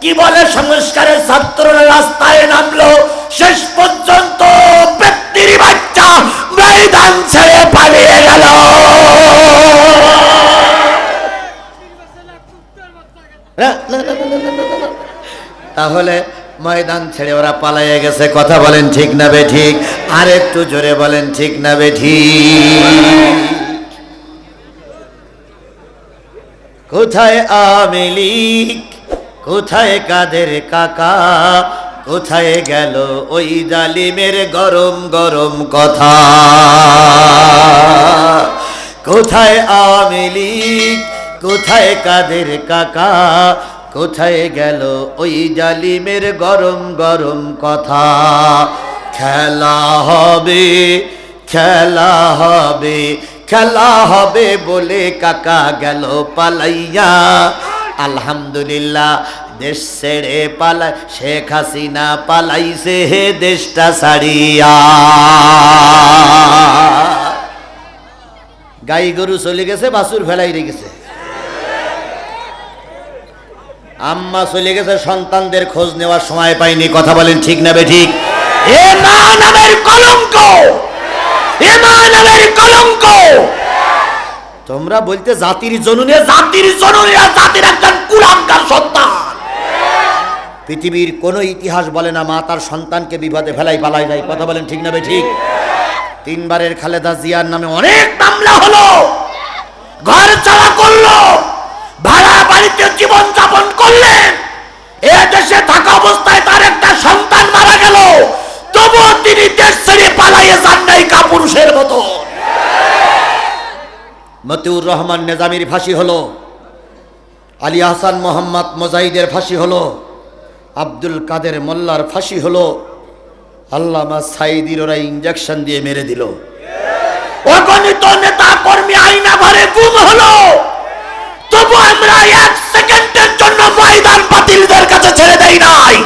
কি বলে সংস্কারের ছাত্ররা রাস্তায় নামলো? শেষ পর্যন্ত ব্যক্তির বাচ্চা ময়দান ছেড়ে পালিয়ে গেল। তাহলে ময়দান ছেড়ে ওরা পালাইয়ে গেছে। কথা বলেন ঠিক না বে ঠিক? আর একটু জোরে বলেন ঠিক না বে ঠিক? কোথায় লীগ? কোথায় কাদের কাকা? কোথায় গেল ওই জালিমের গরম গরম কথা? কোথায় আওয়ামী লীগ? কোথায় কাদের কাকা? কোথায় গেল ওই জালিমের গরম গরম কথা? খেলা হবে খেলা হবে খেলা হবে বলে কাকা গেল পালাইয়া। আলহামদুলিল্লাহ, দেশ ছেড়ে পালাই শেখ হাসিনা পালাইছে হে দেশটা ছাড়িয়া। গাই গরু চলে গেছে, বাছুর ফেলাই রেখেছে আম্মা চলে গেছে, সন্তানদের খোঁজ নেওয়ার সময় পাইনি, কথা বলেন ঠিক না বে ঠিক? এ মা নামের কলঙ্ক! এ মা নামের কলঙ্ক! তোমরা বলতে জাতির জননী জাতির জননী জাতির একজন কুলাঙ্কার সন্তান। পৃথিবীর কোন ইতিহাস বলে না, মা তার সন্তানকে বিপদে ফেলাই পালাই যায় কথা বলেন ঠিক না ঠিক? তিনবারের খালেদা জিয়ার নামে অনেক মামলা হলো, ঘর চালা করল, ভাড়া বাড়িতে জীবন যাপন করলেন। এ দেশে থাকা অবস্থায় তার একটা সন্তান মারা গেল, তবুও তিনি দেশ ছেড়ে পালাইয়ে যান নাই কাপুরুষের মতো। মতিউর রহমান নেজামির ফাঁসি হলো, আলী হাসান মোহাম্মদ মোজাহিদের ফাঁসি হলো, আব্দুল কাদের মোল্লার ফাঁসি হলো, আল্লামা সাইদির ওরা ইঞ্জেকশন দিয়ে মেরে দিল। অগণিত নেতা কর্মী আইনা ভরে গুম হলো। তবু আমরা এক সেকেন্ডের জন্য ময়দান বাতিলদের কাছে ছেড়ে দেই নাই।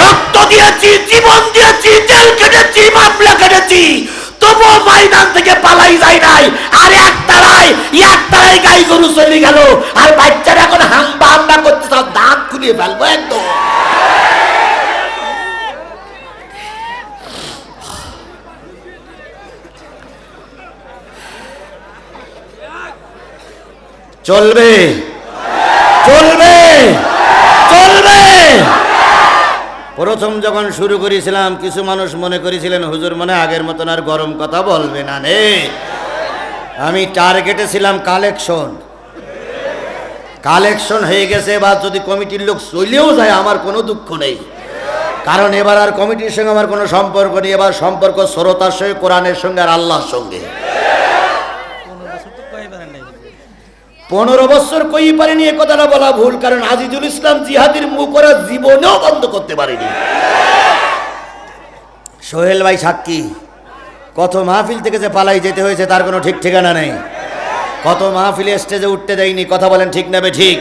রক্ত দিয়েছি, জীবন দিয়েছি, জেল কেটেছি, মামলা কেটেছি। তবু ময়দান থেকে পালাই যায় নাই। আর এক এক গাই গরু চলে গেল। আর বাচ্চারা এখন হাম্বা হাম্বা করতে সব দাঁত খুলিয়ে ফেলব একদম। চলবে। চলবে। চলবে। প্রথম যখন শুরু করেছিলাম, কিছু মানুষ মনে করেছিলেন, হুজুর, মনে আগের মতন আর গরম কথা বলবে না নে। আমি টার্গেটে ছিলাম কালেকশন। কালেকশন হয়ে গেছে, এবার যদি কমিটির লোক চলেও যায়, আমার কোনো দুঃখ নেই। কারণ এবার আর কমিটির সঙ্গে আমার কোনো সম্পর্ক নেই, এবার সম্পর্ক শ্রোতার সঙ্গে, কোরআনের সঙ্গে আর আল্লাহর সঙ্গে। পনেরো বছর কই পারেনি এ কথাটা বলা ভুল, কারণ আজিজুল ইসলাম জিহাদির মুখ ওরা জীবনেও বন্ধ করতে পারেনি। সোহেল ভাই সাক্ষী, কত মাহফিল থেকে যে পালাই যেতে হয়েছে তার কোনো ঠিক ঠিকানা নেই। কত মাহফিলে স্টেজে উঠতে দেয়নি, কথা বলেন ঠিক নেবে ঠিক।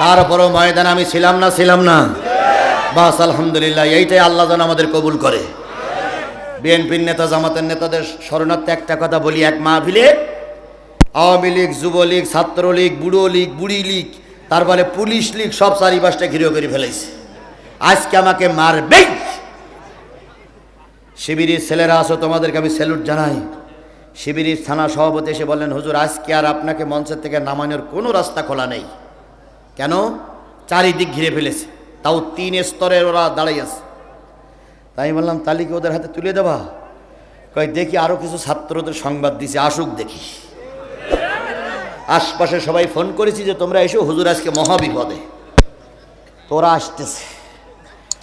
তারপরও ময়দান আমি ছিলাম না ছিলাম না। বাস, আলহামদুলিল্লাহ, এইটাই আল্লাহ যেন আমাদের কবুল করে। বিএনপির নেতা, জামাতের নেতাদের শরণার্থে একটা কথা বলি, এক মাহফিলে আওয়ামী লীগ, যুবলীগ, ছাত্রলীগ বুড়ো লীগ বুড়ি লীগ তারপরে পুলিশ লীগ, সব চারিপাশটা ঘিরে করে ফেলেছে আজকে আমাকে মারবেই শিবিরের ছেলেরা আসো তোমাদেরকে আমি স্যালুট জানাই। শিবিরের থানা সভাপতি এসে বললেন, হুজুর, আজকে আর আপনাকে মঞ্চের থেকে নামানোর কোনো রাস্তা খোলা নেই। কেন? চারিদিক ঘিরে ফেলেছে। তাও তিন স্তরের ওরা দাঁড়াই আছে। তাই বললাম তালিকা ওদের হাতে তুলে দেবা? কয়, দেখি আরও কিছু ছাত্রদের সংবাদ দিছে, আসুক দেখি। আশপাশে সবাই ফোন করেছি যে তোমরা এসো, হুজুর আজকে মহাবিপদে। তোরা আসতেছে।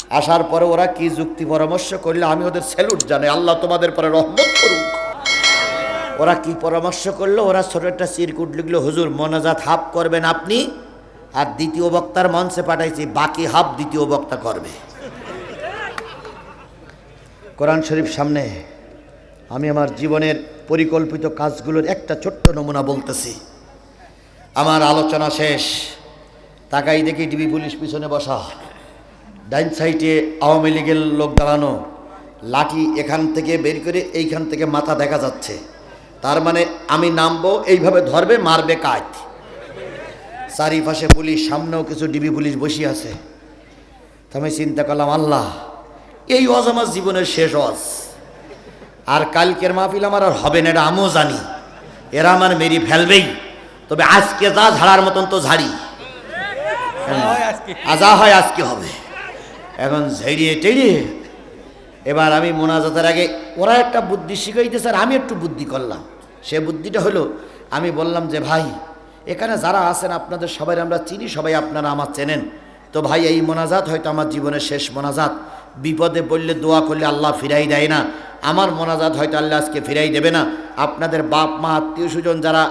আসার পরে ওরা কি যুক্তি পরামর্শ করলে, আমি ওদের স্যালুট জানে আল্লাহ তোমাদের পরে রহমত করুক। ওরা কি পরামর্শ করল, ওরা ছোট একটা চিরকুট লিখলো, হুজুর, মনাজাত হাফ করবেন আপনি, আর দ্বিতীয় বক্তার মঞ্চে পাঠাইছি, বাকি হাফ দ্বিতীয় বক্তা করবে। কোরআন শরীফ সামনে, আমি আমার জীবনের পরিকল্পিত কাজগুলোর একটা ছোট্ট নমুনা বলতেছি। আমার আলোচনা শেষ। তাকাই দেখি ডিবি পুলিশ পিছনে বসা। ডাইন সাইডে আওয়ামী লীগের লোক দাঁড়ানো। লাঠি এখান থেকে বের করে এইখান থেকে মাথা দেখা যাচ্ছে। তার মানে আমি নামবো, এইভাবে ধরবে, মারবে কাজ। চারিপাশে পুলিশ, সামনেও কিছু ডিবি পুলিশ বসে আছে। আমি চিন্তা করলাম, আল্লাহ, এই ওয়াজ আমার জীবনের শেষ ওয়াজ। আর কালকের মাহফিল আমার আর হবে না, এটা আমিও জানি। এরা আমার মেরি ফেলবেই। তবে আজকে যা ঝাড়ার মতন তো ঝাড়ি। আজা হয় আজকে। হবে। এখন ঝেড়িয়ে টেড়িয়ে এবার আমি মোনাজাতের আগে ওরা একটা বুদ্ধি শিখাইতেছে আর আমি একটু বুদ্ধি করলাম। সে বুদ্ধিটা হলো আমি বললাম যে ভাই এখানে যারা আছেন আপনাদের সবাই আমরা চিনি সবাই আপনারা আমার চেনেন। তো ভাই এই মোনাজাত হয়তো আমার জীবনের শেষ মোনাজাত। বিপদে পড়লে দোয়া করলে আল্লাহ ফিরাই দেয় না। আমার মোনাজাত হয়তো আল্লাহ আজকে ফিরাই দেবে না। আপনাদের বাপ মা আত্মীয় স্বজন যারা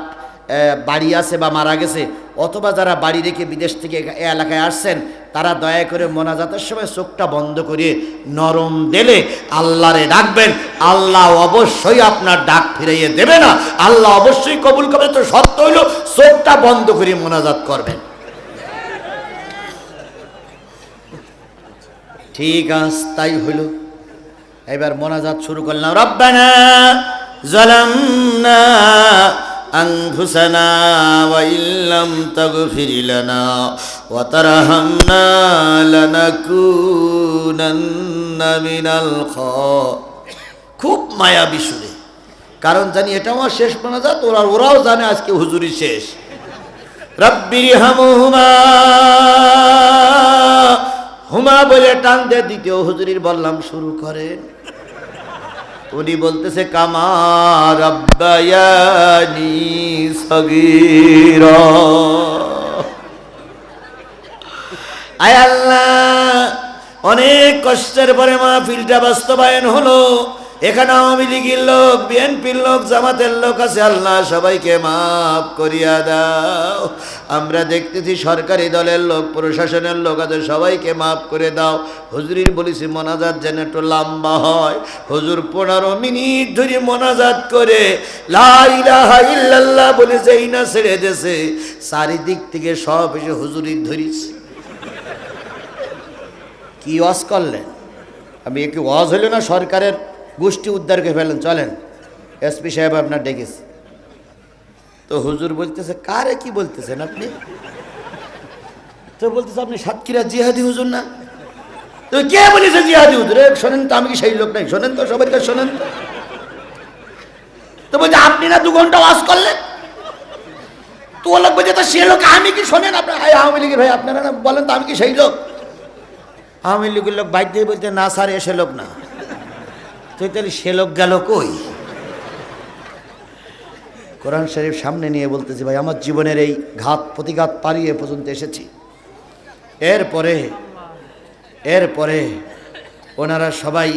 বাড়ি আছে বা মারা গেছে, অথবা যারা বাড়ি রেখে বিদেশ থেকে এ এলাকায় আসছেন, তারা দয়া করে মোনাজাতের সময় চোখটা বন্ধ করে নরম দেলে আল্লাহরে ডাকবেন। আল্লাহ অবশ্যই আপনার ডাক ফিরাইয়ে দেবে না। আল্লাহ অবশ্যই কবুল করবে তো সত্য হইল, চোখটা বন্ধ করে মোনাজাত করবেন। ঠিক আছে, তাই হইল। এবার মোনাজাত শুরু করলাম। রব্বানা জালামনা أنفسنا وإن لم تغفر لنا وترحمنا لنكونن من الخاسرين খুব মায়াবী সুরে কারণ জানি এটা আমার শেষ মোনাজাত ওরা ওরাও জানে আজকে হুজুরি শেষ রব্বির হামুহুমা হুমা বলে টান দে দ্বিতীয় হুজুরির বললাম শুরু করেন উনি বলতেছে কামার আব্বায়ানি সগীর। আয় আল্লাহ অনেক কষ্টের পরে মা মাহফিলটা বাস্তবায়ন হলো। এখানে আওয়ামী লীগের লোক, বিএনপির লোক, জামাতের লোক আছে। আল্লাহ সবাইকে মাফ করিয়া দাও। আমরা দেখতেছি সরকারি দলের লোক, প্রশাসনের লোক আছে, সবাইকে মাফ করে দাও। হুজুরির বলেছি, মোনাজাত যেন একটু লম্বা হয়। হুজুর পনেরো মিনিট ধরে মোনাজাত করে, লা ইলাহা ইল্লাল্লাহ বলে যেই না ছেড়ে দেছে চারিদিক থেকে সব এসে হুজুরির ধরিস কি ওয়াজ করলেন? আমি কি ওয়াজ হইল না সরকারের? গোষ্ঠী উদ্ধার করে ফেলেন, চলেন। এসপি সাহেব আপনার ডেকেছে। তো হুজুর বলতেছে, কারে কি বলতেছেন আপনি? তো বলতেছে, আপনি সাতক্ষীরা জিহাদি হুজুর না? তো কে বলেছে জিহাদি হুজুর? শোনেন তো, আমি কি সেই লোক নাই? শোনেন তো, সবাই কাছে শোনেন তো। তো বলছে, আপনি না দু ঘণ্টা ওয়াজ করলেন? তো ও লোক বলছে, তো সে লোক আমি কি শোনেন আপনার? আওয়ামী লীগের ভাই, আপনারা না বলেন তো, আমি কি সেই লোক? আওয়ামী লীগের লোক বাইর দিয়ে বলতে না স্যার এসে লোক না। তুই তাহলে সে লোক গেল কই? কোরআন শরীফ সামনে নিয়ে বলতেছি, ভাই, আমার জীবনের এই ঘাত প্রতিঘাত পারিয়ে পর্যন্ত এসেছি। এরপরে এরপরে ওনারা সবাই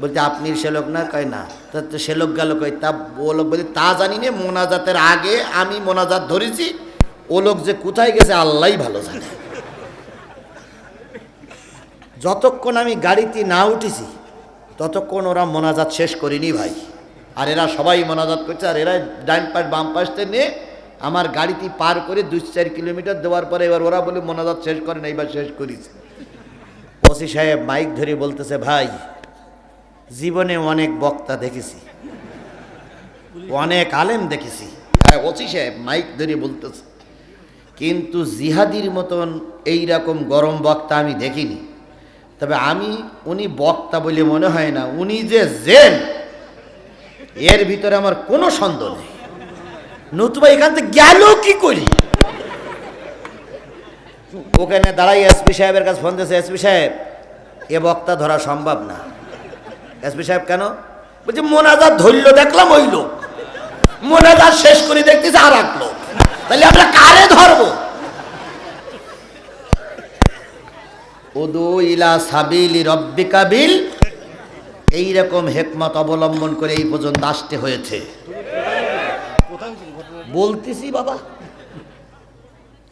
বলতে আপনি সে লোক না? কয়, না। তা সে লোক গেল কই তা ও লোক বলছে, তা জানি না, মোনাজাতের আগে আমি মোনাজাত ধরেছি। ও লোক যে কোথায় গেছে, আল্লাহই ভালো জানে। যতক্ষণ আমি গাড়িতে না উঠেছি ততক্ষণ ওরা মোনাজাত শেষ করিনি ভাই। আর এরা সবাই মোনাজাত করছে, আর এরা ডাইন পাশ, বাম পাশতে নিয়ে আমার গাড়িটি পার করে দুই চার কিলোমিটার দেওয়ার পরে এবার ওরা বলে মোনাজাত শেষ করেন এইবার শেষ করিছে। ওসি সাহেব মাইক ধরে বলতেছে, ভাই, জীবনে অনেক বক্তা দেখেছি, অনেক আলেম দেখেছি। হ্যাঁ ওসি সাহেব মাইক ধরে বলতেছে, কিন্তু জিহাদির মতন এই রকম গরম বক্তা আমি দেখিনি। তবে আমি, উনি বক্তা বলে মনে হয় না, উনি যে জেন এর ভিতরে আমার কোনো সন্দেহ নেই। নতুবা এখান থেকে গেল কি করি? ওখানে দাঁড়াই এসপি সাহেবের কাছে ফোন দিয়েছে এসপি সাহেব, এ বক্তা ধরা সম্ভব না। এসপি সাহেব কেন? বলছে, মোনাজাত ধরল, দেখলাম ওই লোক। মোনাজাত শেষ করে দেখতেছে আর এক লোক। তাহলে আমরা কারে ধরবো? ইলা সাবিলি এইরকম হেকমত অবলম্বন করে এই পর্যন্ত আসতে হয়েছে। বলতেছি বাবা।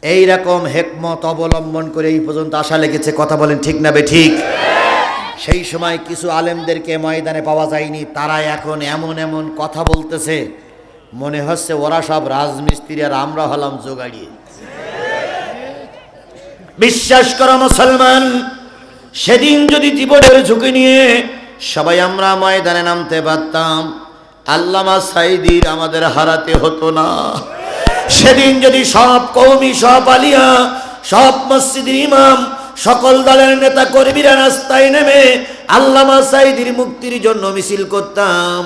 এই রকম হেকমত অবলম্বন করে এই পর্যন্ত আসা লেগেছে। কথা বলেন ঠিক না বে ঠিক? সেই সময় কিছু আলেমদেরকে ময়দানে পাওয়া যায়নি। তারা এখন এমন এমন কথা বলতেছে। মনে হচ্ছে ওরা সব রাজমিস্ত্রি আর আমরা হলাম জোগাড়িয়ে। বিশ্বাস করা মুসলমান। সেদিন যদি জীবনের ঝুঁকি নিয়ে সবাই আমরা ময়দানে নামতে পারতাম, আল্লামা সাইদির আমাদের হারাতে হতো না। সেদিন যদি সব কৌমি সব আলিয়া, সব মসজিদের ইমাম, সকল দলের নেতা কর্মীরা রাস্তায় নেমে আল্লামা সাইদির মুক্তির জন্য মিছিল করতাম।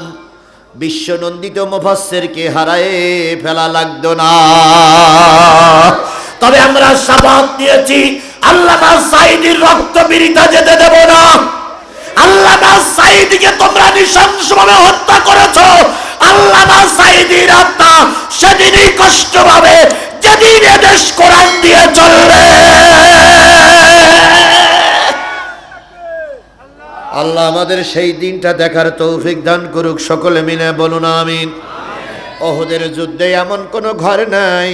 বিশ্ব নন্দিত মুফাসসিরকে হারায়ে ফেলা লাগতো না। তবে আমরা শপথ দিয়েছি। আল্লামা সাইদির রক্ত বিরিতা যেতে দেব না। আল্লামা সাইদিকে তোমরা নৃশংসভাবে হত্যা করেছ। আল্লামা সাইদির আত্মা সেদিনই কষ্ট পাবে, যেদিন এদেশ কোরআন দিয়ে চলবে। আল্লাহ আমাদের সেই দিনটা দেখার তৌফিক দান করুক, সকলে মিলে বলুন আমিন। অহদের যুদ্ধে এমন কোনো ঘর নাই।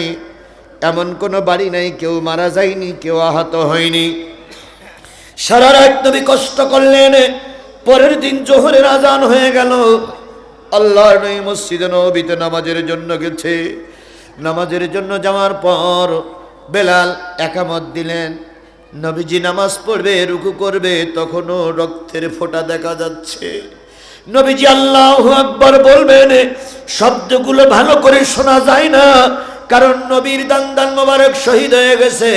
এমন কোনো বাড়ি নাই, কেউ মারা যায়নি, কেউ আহত হয়নি। সারা রাত নবী কষ্ট করলেন, পরের দিন জোহরের আজান হয়ে গেল। আল্লাহর নই মসজিদে নবীতে নামাজের জন্য গেছে। নামাজের জন্য যাওয়ার পর বেলাল একামত দিলেন। নবীজি নামাজ পড়বে, রুকু করবে, তখনও রক্তের ফোঁটা দেখা যাচ্ছে। নবীজি আল্লাহ আকবর বলবেন, শব্দগুলো ভালো করে শোনা যায় না। কারণ নবীর দান দান মোবারক শহীদ হয়ে গেছে।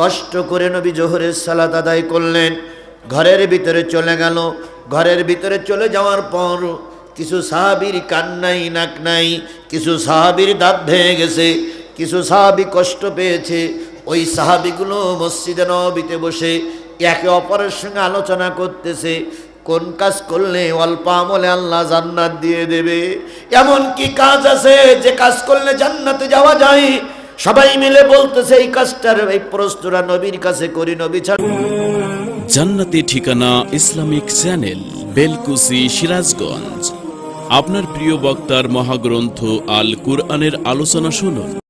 কষ্ট করে নবী জোহরের সালাত আদায় করলেন। ঘরের ভিতরে চলে গেল। ঘরের ভিতরে চলে যাওয়ার পর কিছু সাহাবির কান্নাই নাক নাই, কিছু সাহাবির দাঁত ভেঙে গেছে, কিছু সাহাবি কষ্ট পেয়েছে। ওই সাহাবিগুলো মসজিদে নবীতে বসে একে অপরের সঙ্গে আলোচনা করতেছে। কোন কাজ করলে অল্প আমলে আল্লাহ জান্নাত দিয়ে দেবে? এমন কি কাজ আছে যে কাজ করলে জান্নাতে যাওয়া যায়? সবাই মিলে বলতেছে, এই কাজটার এই প্রশ্নরা নবীর কাছে করি, নবী জান্নাতি ঠিকানা ইসলামিক চ্যানেল, বেলকুসি, সিরাজগঞ্জ। আপনার প্রিয় বক্তার মহাগ্রন্থ আল কুরআনের আলোচনা শুনুন।